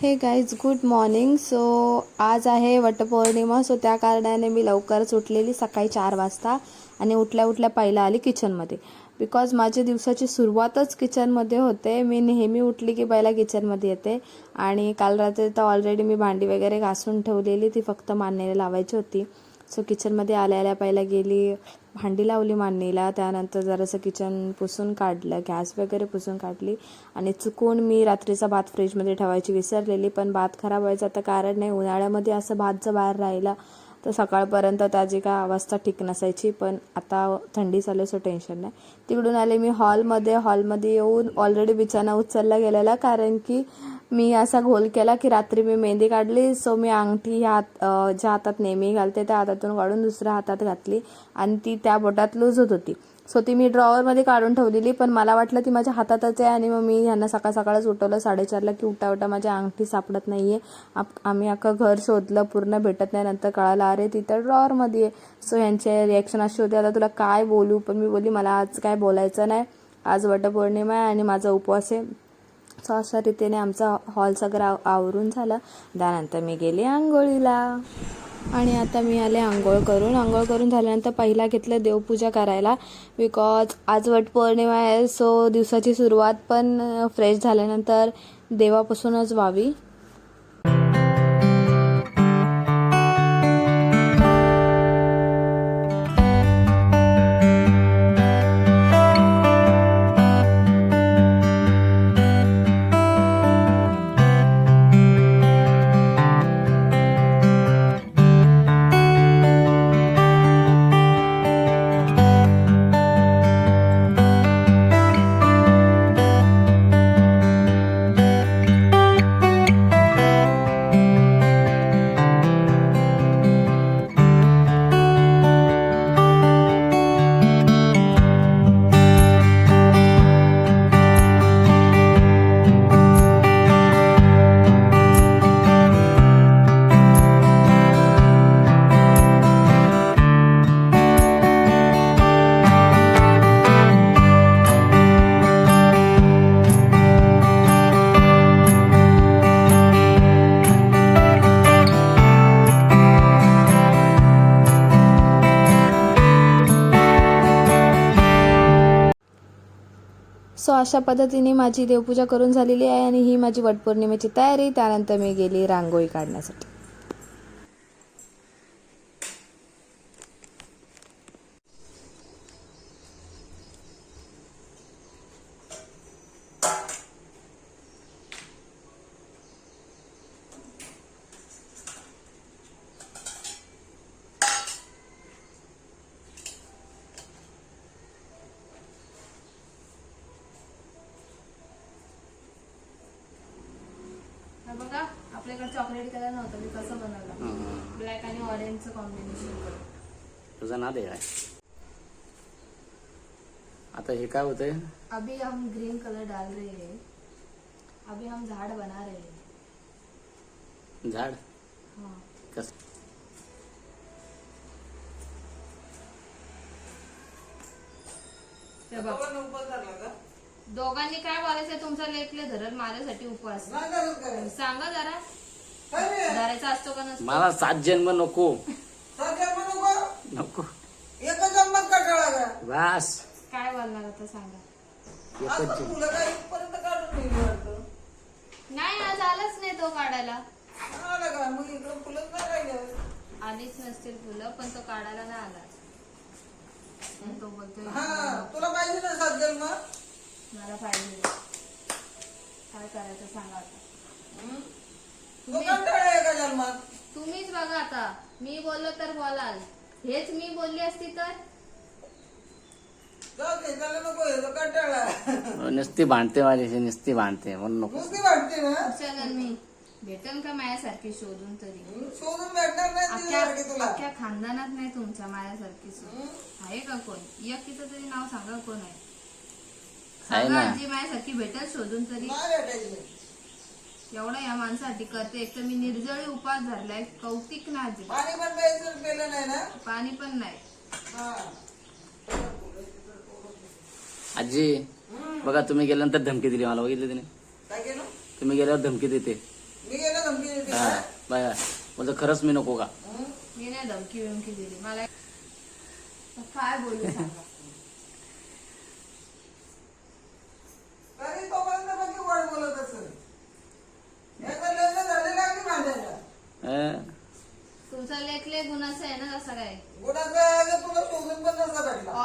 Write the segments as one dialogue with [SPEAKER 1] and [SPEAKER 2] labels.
[SPEAKER 1] हे guys good morning so आज आहे वटपौर्णिमा सो त्या कारणाने मी लवकरच उठलेली सकाळी चार वाजता आणि उठल्या उठल्या पहिला आली किचनमध्ये बिकॉज माझ्या दिवसाची सुरुवातच किचनमध्ये होते. मी नेहमी उठली की पहिला किचनमध्ये येते. आणि काल रात्री तर ऑलरेडी मी भांडी वगैरे घासून ठेवलेली ती फक्त मान्याला लावायची होती. सो किचनमध्ये आल्या आल्या पहिला गेली भांडी लावली मांडणीला त्यानंतर जरासं किचन पुसून काढलं गॅस वगैरे पुसून काढली आणि चुकून मी रात्रीचा भात फ्रीजमध्ये ठेवायची विसरलेली. पण भात खराब व्हायचं तर कारण नाही उन्हाळ्यामध्ये असं भात जर बाहेर राहिला तर सकाळपर्यंत त्याची काय अवस्था ठीक नसायची. पण आता थंडी चालू सो टेन्शन नाही. तिकडून आले मी हॉलमध्ये हॉलमध्ये येऊन ऑलरेडी बिछाना उचलला गेलेला कारण की मी असा घोल केला की रात्री मी मेहंदी काढली सो मी अंगठी ह्या हात ज्या हातात नेहमी घालते त्या हातातून काढून दुसऱ्या हातात घातली आणि ती त्या बोटात लूज होत. होती सो ती मी ड्रॉवरमध्ये काढून ठेवलेली पण मला वाटलं ती माझ्या हातातच आहे आणि मग मी ह्यांना सकाळ सकाळच उठवलं साडेचारला की उठा उठा माझ्या अंगठी सापडत नाही आप- आम्ही अख्खं घर शोधलं पूर्ण भेटत नाही नंतर कळालं अरे तिथं ड्रॉवरमध्ये आहे. सो ह्यांचे रिॲक्शन अशी होती आता तुला काय बोलू? पण मी बोलली मला आज काय बोलायचं नाही. आज वटपौर्णिमा आहे आणि माझा उपवास आहे. सो अशा रीतीने आमचा हॉल सगळं आवरून झालं. त्यानंतर मी गेले आंघोळीला. आणि आता मी आले आंघोळ करून. आंघोळ करून झाल्यानंतर पहिला घेतलं देवपूजा करायला. बिकॉज आज वटपौर्णिमा आहे सो दिवसाची सुरुवात पण फ्रेश झाल्यानंतर देवापासूनच व्हावी. सो अशा पद्धतीने माझी देवपूजा करून झालेली आहे आणि ही माझी वटपौर्णिमेची तयारी. त्यानंतर मी गेली रांगोळी काढण्यासाठी हा बघा आपल्याकडे चॉकलेट कलर नव्हतं मी कसं बनवलं. ब्लॅक आणि ऑरेंजचं कॉम्बिनेशन करून.
[SPEAKER 2] तुझा नाद आहे काय? आता हे काय होतंय?
[SPEAKER 1] अभी हम ग्रीन कलर डाल रहे हैं. अभी हम झाड़ बना रहे हैं.
[SPEAKER 2] झाड?
[SPEAKER 1] हाँ.
[SPEAKER 2] कस?
[SPEAKER 1] ते बघ. दोघांनी काय बोलायचं तुमचा लेखले धरल माझ्यासाठी उपवास. सांगा जरा. धरायचा असतो का नसतो?
[SPEAKER 2] मला सात जन्म नको. नको? बस.
[SPEAKER 1] काय बोलणार आता सांगा.
[SPEAKER 2] एकच जन्म.
[SPEAKER 1] नाही आज आलाच नाही तो काढायला. आलीच नसतील फुलं पण तो काढायला नाही आला. तो बोलतोय
[SPEAKER 3] तुला पाहिजे ना सात जन्म?
[SPEAKER 1] मला पाहिजे. काय करायचं सांगा आता.
[SPEAKER 3] तो कंटाळा आहे का जन्मात
[SPEAKER 1] तुम्हीच बघा आता. मी बोललो तर बोलाल. हेच मी बोलली असती तर?
[SPEAKER 3] जाऊ दे त्याला नको हे तो कंटाळा
[SPEAKER 2] नुसती भांडते माझ्याशी नुसती भांडते म्हणून नको.
[SPEAKER 3] नुसती वाटते ना?
[SPEAKER 1] पुढच्या जन्मी भेटेल का माझ्यासारखी शोधून तरी?
[SPEAKER 3] शोधून भेटणार नाही
[SPEAKER 1] अख्ख्या
[SPEAKER 3] तिच्यासारखी तुला.
[SPEAKER 1] अख्ख्या खानदानात नाही तुमच्या माझ्यासारखी सून. आहे का कोण? यकीचं तरी नाव सांगा कोण आहे. सांगा
[SPEAKER 2] ना.
[SPEAKER 1] आजी माझ्यासारखी भेटेल शोधून तरी. एवढं या माणसासाठी करते. एक तर मी निर्जळी उपास धरलाय. कौतिक ना आजी
[SPEAKER 3] पाणी पण प्यायचं पेलं नाही ना?
[SPEAKER 1] पाणी पण नाही.
[SPEAKER 3] हा.
[SPEAKER 2] आजी बघा तुम्ही गेल्यानंतर धमकी दिली मला. बघितली तिने?
[SPEAKER 3] काय केलं?
[SPEAKER 2] तुम्ही गेल्यावर धमकी देते.
[SPEAKER 3] मी
[SPEAKER 2] हा
[SPEAKER 3] ना
[SPEAKER 2] बघा बोलतो खरंच मी नको का?
[SPEAKER 4] मी नाही धमकी बिमकी दिली. मला काय बोलू सांगा?
[SPEAKER 3] तरी तोपर्यंत पण ती गोड बोलत असेल. एकदा लग्न झालेलं आहे की भांडायला?
[SPEAKER 2] हं?
[SPEAKER 4] तुमचा लेखले गुणाचा आहे ना कसा काय?
[SPEAKER 3] गुणाचं आहे तुला शोधून पण नसता भेटला
[SPEAKER 4] आ.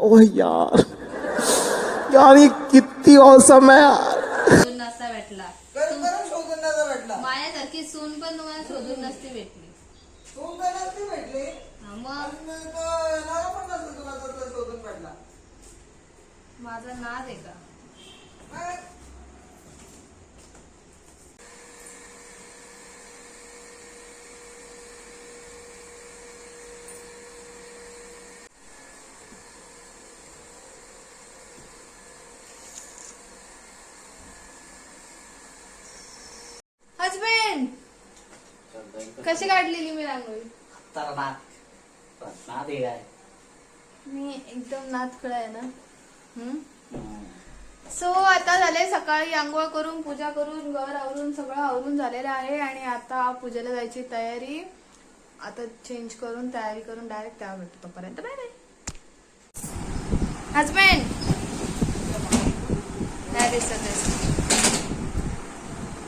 [SPEAKER 5] ओह यार. यार ये कितनी औसम है यार
[SPEAKER 4] शोधून नसता भेटला
[SPEAKER 3] करून करून शोधून नसता भेटला
[SPEAKER 4] माझ्यासारखी सून पण तुम्हाला शोधून नसती भेटली
[SPEAKER 3] तू तर नसती भेटली
[SPEAKER 4] हा, मग
[SPEAKER 3] आणि तो येणारा पण नसेल तुला तसं शोधून भेटला
[SPEAKER 4] माझा नाद आहे का? कशी काढलेली मी रांगोळी?
[SPEAKER 2] तर ना ना दे काय
[SPEAKER 4] मी एकदम नाद खळ आहे ना. सो आता झाले सकाळी आंघोळ करून पूजा करून घर आवरून सगळं आवरून झालेलं आहे आणि आता पूजेला जायची तयारी. आता चेंज करून तयारी करून डायरेक्ट तेव्हा भेटतो तोपर्यंत bye bye husband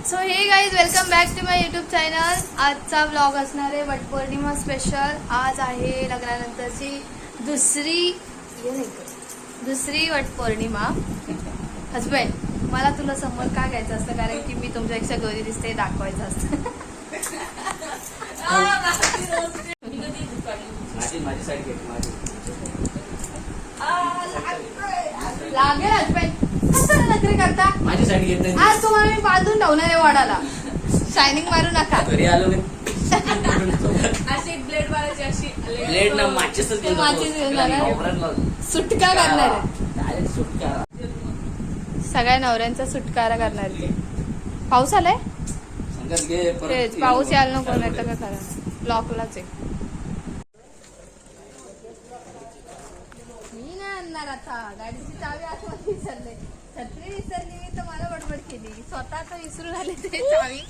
[SPEAKER 4] so hey guys welcome back to my YouTube channel आजचा ब्लॉग असणार आहे वटपौर्णिमा स्पेशल आज आहे लग्नानंतरची दुसरी ये नाही दुसरी वटपौर्णिमा हजबंड मला तुला समोर का घ्यायचं असतं? कारण की मी तुमच्यापेक्षा गौरी दिसते हे दाखवायचं असतं.
[SPEAKER 2] माझी माझी साईड घे माझी.
[SPEAKER 4] लागेल. हजबंड करता?
[SPEAKER 2] माझी साईड घेत नाही.
[SPEAKER 4] आज तुम्हाला मी बांधून ठेवणार आहे वडाला. शायनिंग मारू नका.
[SPEAKER 2] घरी आलो
[SPEAKER 6] अशी ब्लेड मारायची अशी
[SPEAKER 2] ब्लेड ना माचीसच
[SPEAKER 4] ते माचीस घेऊन जाणार. सुटका करणार आहे.
[SPEAKER 2] डायरेक्ट सुटका.
[SPEAKER 4] सगळ्या नवऱ्यांचा सुटकारा करणार ते पाऊस आलाय?
[SPEAKER 2] संगत घे परत
[SPEAKER 4] तेच पाऊस यायला नको नाही तर काय ब्लॉकलाच आहे. मी नाही आणणार आता. गाडीची चावी आतमध्ये विसरले. छत्री विसरली मी तर मला बडबड केली. स्वतः विसरून आले ते चावी.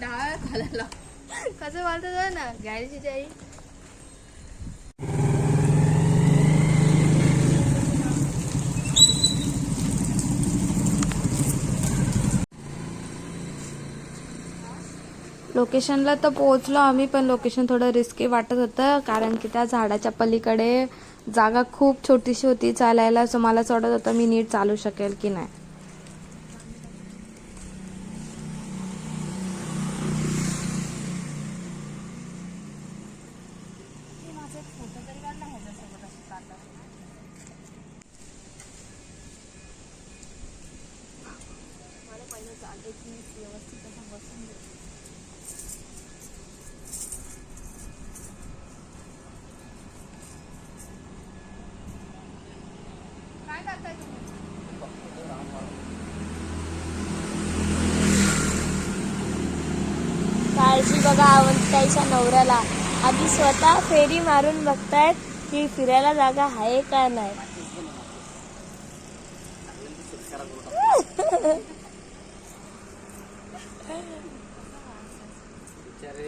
[SPEAKER 4] डाव्या खालाला कसं बोलतो ना? गाडीची चावी लोकेशनला तर पोहोचलो आम्ही पण लोकेशन थोडं रिस्की वाटत होतं कारण की त्या झाडाच्या पलीकडे जागा खूप छोटीशी होती चालायला सो मला असं वाटत होतं मी नीट चालू शकेल की नाही. काय करताय तुम्ही
[SPEAKER 7] काळजी बघा अवंताईच्या नवऱ्याला. आधी स्वतः फेरी मारून बघतायत की फिरायला जागा आहे का नाही.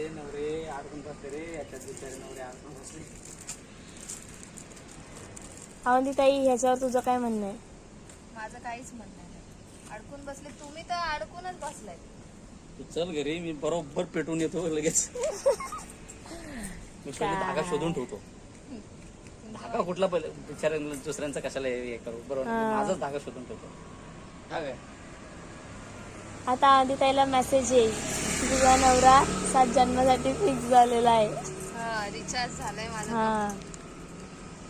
[SPEAKER 2] नवरे अडकून रे याच्यात बिचारे नवरे अडकून बसले.
[SPEAKER 7] अवंतीताई ह्याच्यावर तुझं काय म्हणणं आहे?
[SPEAKER 4] माझं काहीच म्हणणं नाही. अडकून बसले तुम्ही तर अडकूनच बसलाय.
[SPEAKER 2] तू चल घरी मी बरोबर पेटून येतो लगेच. मी पहिले धागा शोधून ठेवतो. धागा कुठला पहिले? बिचारे दुसऱ्यांचा कशाला हे हे करू? बरोबर माझाच धागा शोधून ठेवतो. हा काय?
[SPEAKER 7] आता अवंतीताईला मेसेज येईल. तुझा नवरा सात जन्मासाठी फिक्स झालेला आहे.
[SPEAKER 4] हा रिचार्ज झालाय माझा
[SPEAKER 7] हा.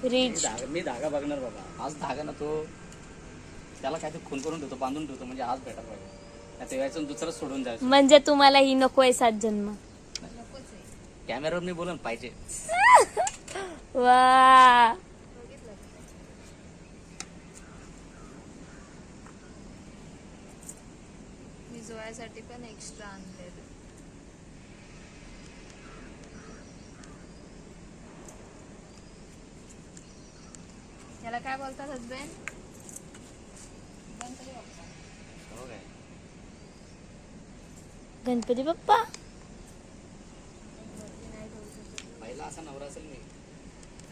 [SPEAKER 2] मी
[SPEAKER 7] रिच
[SPEAKER 2] धागा मी धागा बघणार बाबा. आज धागा ना तो त्याला काय ते खून करून ठेवतो बांधून ठेवतो म्हणजे आज भेटायला पाहिजे. यायचं दुसरंच सोडून जायचं.
[SPEAKER 7] म्हणजे तुम्हाला ही नकोय सात जन्म.
[SPEAKER 4] नकोच आहे.
[SPEAKER 2] कॅमेरावर मी बोलून पाहिजे.
[SPEAKER 7] वा.
[SPEAKER 4] मी जोयासाठी पण एक्स्ट्रा आणलेलं याला काय बोलतात हजबंड
[SPEAKER 7] गणपती बाप्पा?
[SPEAKER 2] पहिला असा नवरा असेल मी.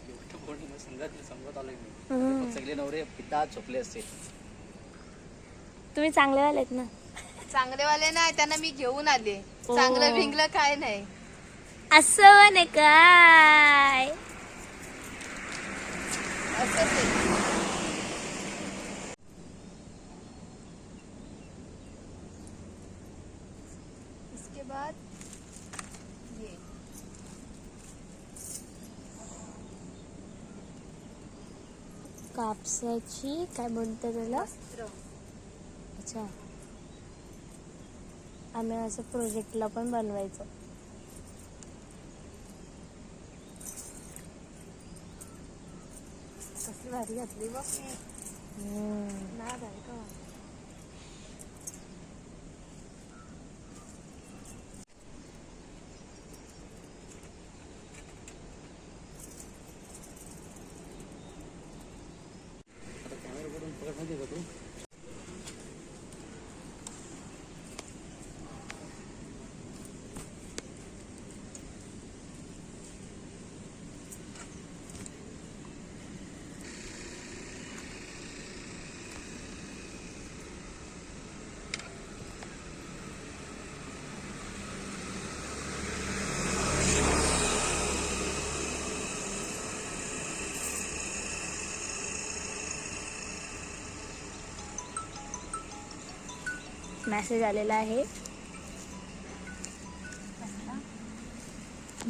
[SPEAKER 2] एवढं बोलणं मी समजत समजत आलोय मी.
[SPEAKER 7] हम्म.
[SPEAKER 2] मग सगळे नवरे पिता झोपले असते
[SPEAKER 7] तुम्ही चांगले वालेत ना?
[SPEAKER 4] चांगलेवाले नाही त्यांना मी घेऊन आले.
[SPEAKER 7] हो.
[SPEAKER 4] चांगलं भिंगलं काय नाही.
[SPEAKER 7] असं म्हणे काय?
[SPEAKER 4] आहे.
[SPEAKER 7] कापसाची काय म्हणते त्याला? अच्छा. आम्ही असं प्रोजेक्टला पण बनवायचं.
[SPEAKER 4] कसली भारी घातली बघ. ना का?
[SPEAKER 7] मॅसेज आलेला आहे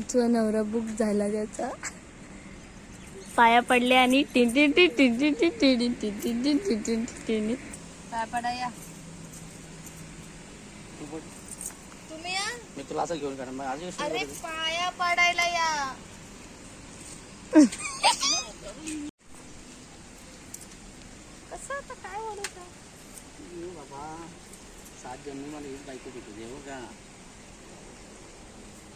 [SPEAKER 7] जो नवरा बुक झाला त्याचा पाया पडले आणि टिंटी टिंटी टिंटी
[SPEAKER 4] पाया पडा तुम्ही या
[SPEAKER 2] मी तुला असं घेऊन मग
[SPEAKER 4] अरे पाया पडायला या आता काय
[SPEAKER 2] बाबा सात जन्मी मला हीच बायको भेटू दे हो का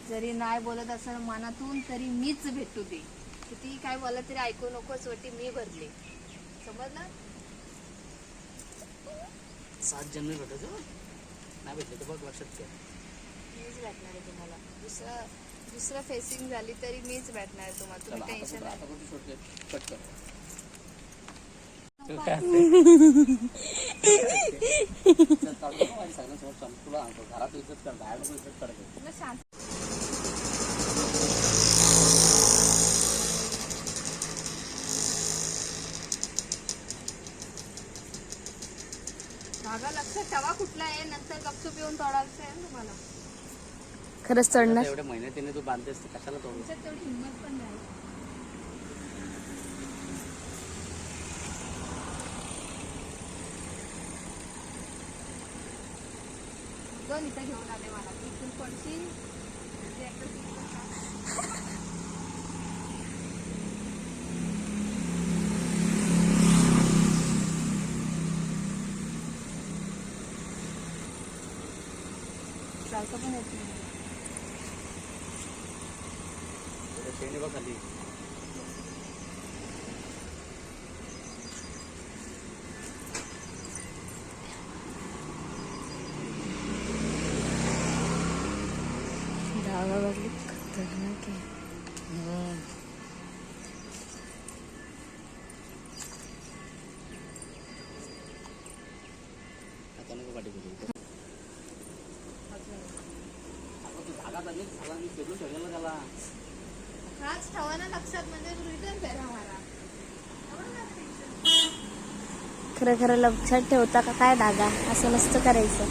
[SPEAKER 4] जरी नाही बोलत असेल मनातून तरी मीच भेटू दे. किती काय बोलत तरी ऐकू नकोस वाटी मी भरले. समजलं?
[SPEAKER 2] सात जन्मी भेटत हो. नाही भेटले तर बघ लक्षात ठेव.
[SPEAKER 4] मीच भेटणार आहे तुम्हाला. दुसरं दुसरं फेसिंग झाली तरी मीच भेटणार आहे तुम्हाला. तुम्ही टेन्शन
[SPEAKER 2] आता कट कर.
[SPEAKER 4] खरच ठेवा आहे नंतर येऊन आहे तुम्हाला
[SPEAKER 7] खरंच चढणार
[SPEAKER 2] एवढ्या महिन्यात तू बांधतेस कशाला तोडू
[SPEAKER 4] हिंमत पण नाही.
[SPEAKER 7] Salto
[SPEAKER 2] con el pino. Pero. अगं तू धागा चालली झाला मी पेटून ठेवलेला त्याला
[SPEAKER 4] हाच ठेवा ना लक्षात म्हणजे रिटर्न फेरा मारा.
[SPEAKER 7] खरं खरं लक्षात ठेवता का काय धागा असं नसतं करायचं.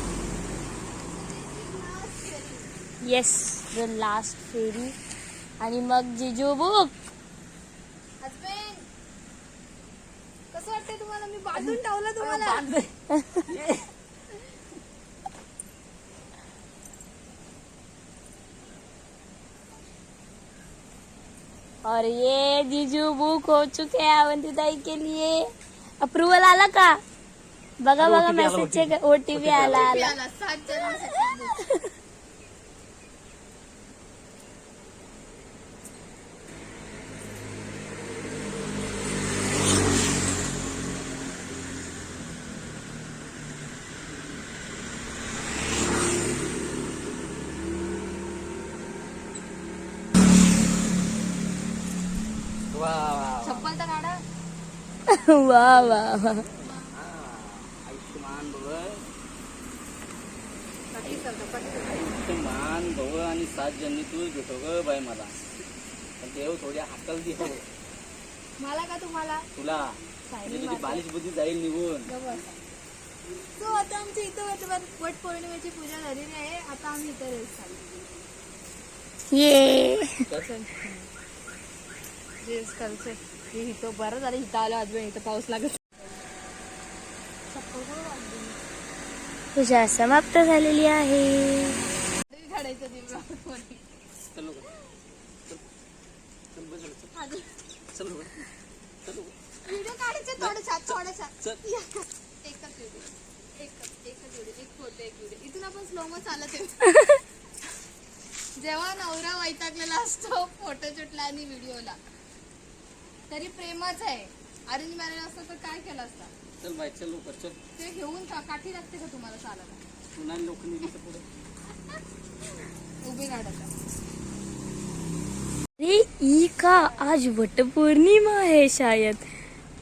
[SPEAKER 7] येस द लास्ट फेरी आणि मग जिजू बुक
[SPEAKER 4] हजबंड कसं वाटतंय तुम्हाला? मी बांधून ठेवलं तुम्हाला.
[SPEAKER 7] और ये जीजू बुक हो चुके हैं अवंती ताई के लिए. अप्रूवल आला का? बघा बघा मेसेज चेक ओटीपी आला आला
[SPEAKER 4] आला. सात चप्पल तर काढा.
[SPEAKER 7] वा वा वा.
[SPEAKER 2] आयुष्यमान भव आयुष्यमान आणि सात जन्मी तूच भेटो ग बाई मला. पण देव थोडी हाकल दे हो.
[SPEAKER 4] मला का तुम्हाला?
[SPEAKER 2] तुला. म्हणजे तुझी बालिश बुद्धी जाईल निघून.
[SPEAKER 4] सो आता आमच्या इथं वट वट पौर्णिमेची पूजा झालेली आहे. आता आम्ही इथं रेस्ट
[SPEAKER 7] ये.
[SPEAKER 4] हे इथं बरं झालं इथं आलो आज इथं पाऊस लागत।
[SPEAKER 7] पूजा समाप्त झालेली आहे.
[SPEAKER 4] इथून आपण स्लोमो चालत जेव्हा नवरा वैतागलेला असतो फोटोशूटला आणि व्हिडिओला तरी प्रेमच आहे. अरेंज मॅरेज असतं तर काय केलं असतं?
[SPEAKER 2] चल बाय चल लवकर चल.
[SPEAKER 4] ते घेऊन का काठी लागते का तुम्हाला चालायला?
[SPEAKER 2] पुन्हा लोक निघली तर पुढे.
[SPEAKER 4] उभी काढायला
[SPEAKER 7] अरे ई का? आज वटपौर्णिमा है शायद.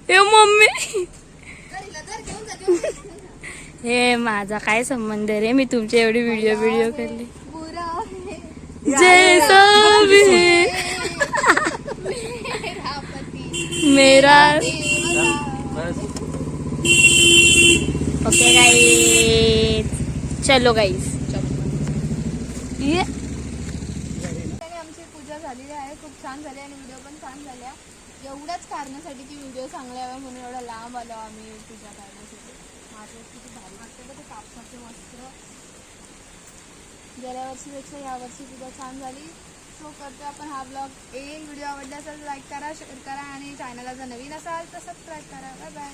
[SPEAKER 7] ए मम्मी!
[SPEAKER 4] तर हिला जर घेऊन जा घेऊन जा, घेऊन जा.
[SPEAKER 7] हे माझा काय संबंध रे? मी तुमची एवढी व्हिडिओ व्हिडिओ करली
[SPEAKER 4] बुरा है
[SPEAKER 7] जैसा भी है
[SPEAKER 4] मेरा पती
[SPEAKER 7] मेरा ओके गाईज चलो
[SPEAKER 4] आणि आमची पूजा झालेली आहे. खूप छान झाली आणि व्हिडिओ पण छान झाल्या. एवढ्याच कारणासाठी की व्हिडिओ चांगला यावा म्हणून एवढा लांब आलो आम्ही पूजा करण्यासाठी. माझं किती भारी वाटतं बघ ते कापसाचे वस्त्र गेल्या वर्षीपेक्षा या वर्षी पूजा छान झाली. सो करतो आपण हा ब्लॉग एक व्हिडिओ आवडला असेल लाईक करा शेअर करा आणि चॅनलला जर नवीन असाल तर सबस्क्राईब करा. Bye bye